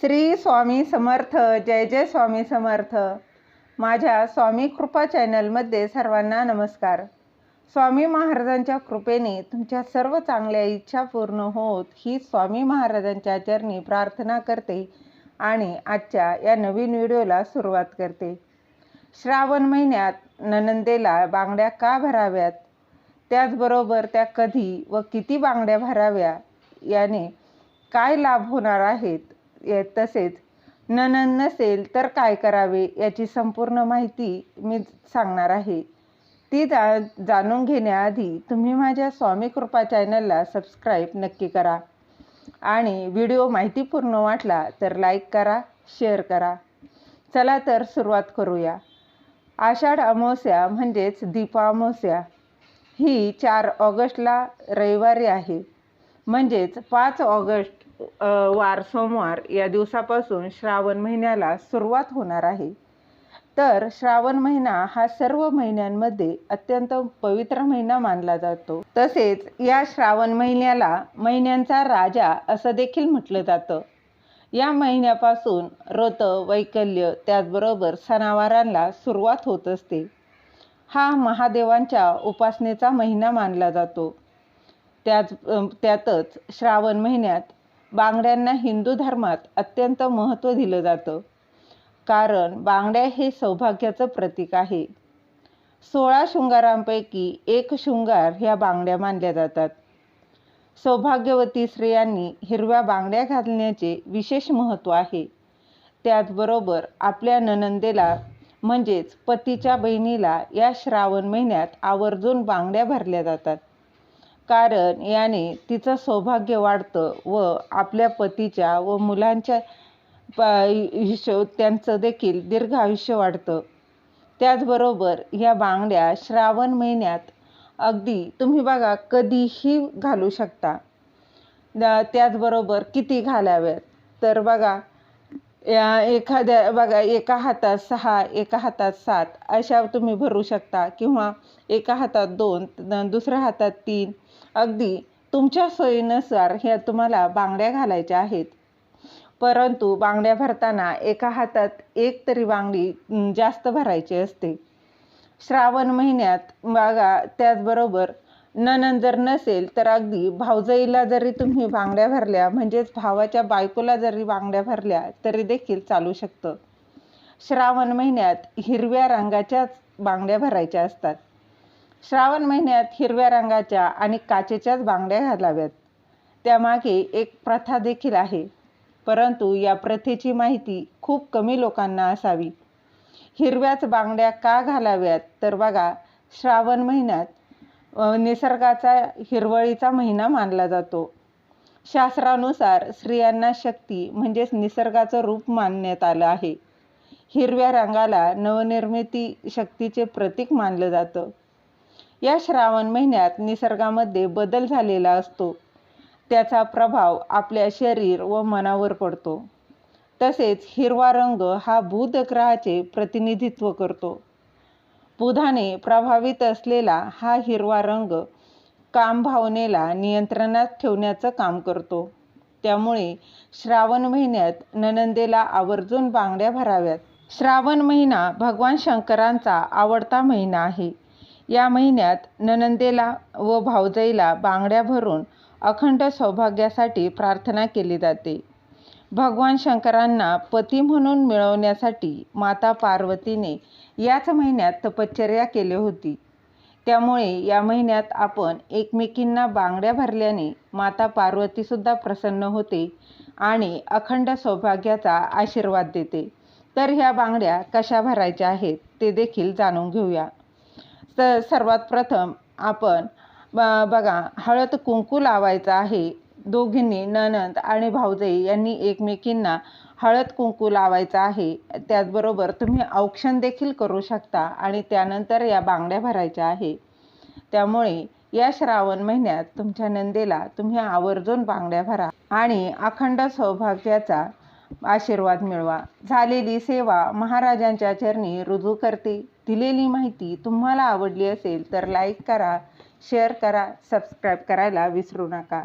श्री स्वामी समर्थ जय जय स्वामी समर्थ. माझ्या स्वामी कृपा चॅनलमध्ये सर्वांना नमस्कार. स्वामी महाराजांच्या कृपेने तुमच्या सर्व चांगल्या इच्छा पूर्ण होत ही स्वामी महाराजांच्या चरणी प्रार्थना करते आणि आजच्या या नवीन व्हिडिओला सुरुवात करते. श्रावण महिन्यात ननंदेला बांगड्या का भराव्यात? त्याचबरोबर त्या कधी व किती बांगड्या भराव्या? याने काय लाभ होणार आहेत? तसेच. ननंद नसेल तर काय करावे याची संपूर्ण माहिती मी सांगणार आहे. ती जा जाणून घेण्याआधी तुम्ही माझ्या स्वामी कृपा चॅनलला सबस्क्राईब नक्की करा. आणि व्हिडिओ माहितीपूर्ण वाटला तर लाईक करा शेअर करा. चला तर सुरुवात करूया. आषाढ अमावस्या म्हणजेच दीपा अमावस्या ही चार ऑगस्टला रविवारी आहे. म्हणजेच पाच ऑगस्ट वार सोमवार या दिवसापासून श्रावण महिन्याला सुरुवात होणार आहे. तर श्रावण महिना हा सर्व महिन्यांमध्ये अत्यंत पवित्र महिना मानला जातो. तसेच या श्रावण महिन्याला महिन्यांचा राजा असं देखील म्हटलं जातं. या महिन्यापासून व्रत वैकल्य त्याचबरोबर सणावारांना सुरुवात होत असते. हा महादेवांच्या उपासनेचा महिना मानला जातो. त्याच त्यातच श्रावण महिन्यात बांगड्यांना हिंदू धर्मात अत्यंत महत्त्व दिलं जातं. कारण बांगड्या हे सौभाग्याचं प्रतीक आहे. सोळा शृंगारांपैकी एक शृंगार ह्या बांगड्या मानल्या जातात. सौभाग्यवती स्त्रियांनी हिरव्या बांगड्या घालण्याचे विशेष महत्त्व आहे. त्याचबरोबर आपल्या ननंदेला म्हणजेच पतीच्या बहिणीला या श्रावण महिन्यात आवर्जून बांगड्या भरल्या जातात. कारण याने तिचं सौभाग्य वाढतं व आपल्या पतीच्या व मुलांच्या प आयुष्य त्यांचं देखील दीर्घ आयुष्य वाढतं. त्याचबरोबर ह्या बांगड्या श्रावण महिन्यात अगदी तुम्ही बघा कधीही घालू शकता. त्याचबरोबर किती घालाव्यात? तर बघा या एखाद्या बघा एका हातात सहा एका हातात सात अशा तुम्ही भरू शकता. किंवा एका हातात दोन दुसऱ्या हातात तीन. अगदी तुमच्या सोयीनुसार ह्या तुम्हाला बांगड्या घालायच्या आहेत. परंतु बांगड्या भरताना एका हातात एक तरी बांगडी जास्त भरायची असते. श्रावण महिन्यात बघा त्याचबरोबर नणंद जर नसेल तर अगदी भावजाईला जरी तुम्ही बांगड्या भरल्या म्हणजेच भावाच्या बायकोला जरी बांगड्या भरल्या तरी देखील चालू शकतं. श्रावण महिन्यात हिरव्या रंगाच्याच बांगड्या भरायच्या असतात. श्रावण महिन्यात हिरव्या रंगाच्या आणि काचेच्याच बांगड्या घालाव्यात. त्यामागे एक प्रथा देखील आहे. परंतु या प्रथेची माहिती खूप कमी लोकांना असावी. हिरव्याच बांगड्या का घालाव्यात? तर बघा श्रावण महिन्यात निसर्गाचा हिरवळीचा महिना मानला जातो. शास्त्रानुसार स्त्रियांना शक्ती म्हणजेच निसर्गाचं रूप मानण्यात आलं आहे. हिरव्या रंगाला नवनिर्मिती शक्तीचे प्रतीक मानलं जातं. या श्रावण महिन्यात निसर्गामध्ये बदल झालेला असतो. त्याचा प्रभाव आपल्या शरीर व मनावर पडतो. तसेच हिरवा रंग हा बुध ग्रहाचे प्रतिनिधित्व करतो. बुधाने प्रभावित असलेला हा हिरवा रंग काम भावनेला नियंत्रणात ठेवण्याचं काम करतो. त्यामुळे श्रावण महिन्यात ननंदेला आवर्जून बांगड्या भराव्यात. श्रावण महिना भगवान शंकरांचा आवडता महिना आहे. या महिन्यात ननंदेला व भावजईला बांगड्या भरून अखंड सौभाग्यासाठी प्रार्थना केली जाते. भगवान शंकरांना पती म्हणून मिळवण्यासाठी माता पार्वतीने याच महिन्यात तपश्चर्या केली होती. त्यामुळे या महिन्यात आपण एकमेकींना बांगड्या भरल्याने माता पार्वतीसुद्धा प्रसन्न होते आणि अखंड सौभाग्याचा आशीर्वाद देते. तर ह्या बांगड्या कशा भरायच्या आहेत ते देखील जाणून घेऊया. तर सर्वात प्रथम आपण ब- बघा हळद कुंकू लावायचं आहे. दोघींनी ननंद आणि भाऊजाई यांनी एकमेकींना हळद कुंकू लावायचा आहे. त्याचबरोबर तुम्ही औक्षण देखील करू शकता आणि त्यानंतर या बांगड्या भरायच्या आहे. त्यामुळे या श्रावण महिन्यात तुमच्या नंदेला तुम्ही आवर्जून बांगड्या भरा आणि अखंड सौभाग्याचा आशीर्वाद मिळवा. झालेली सेवा महाराजांच्या चरणी रुजू करते. दिलेली माहिती तुम्हाला आवडली असेल तर लाईक करा शेअर करा सबस्क्राईब करायला विसरू नका.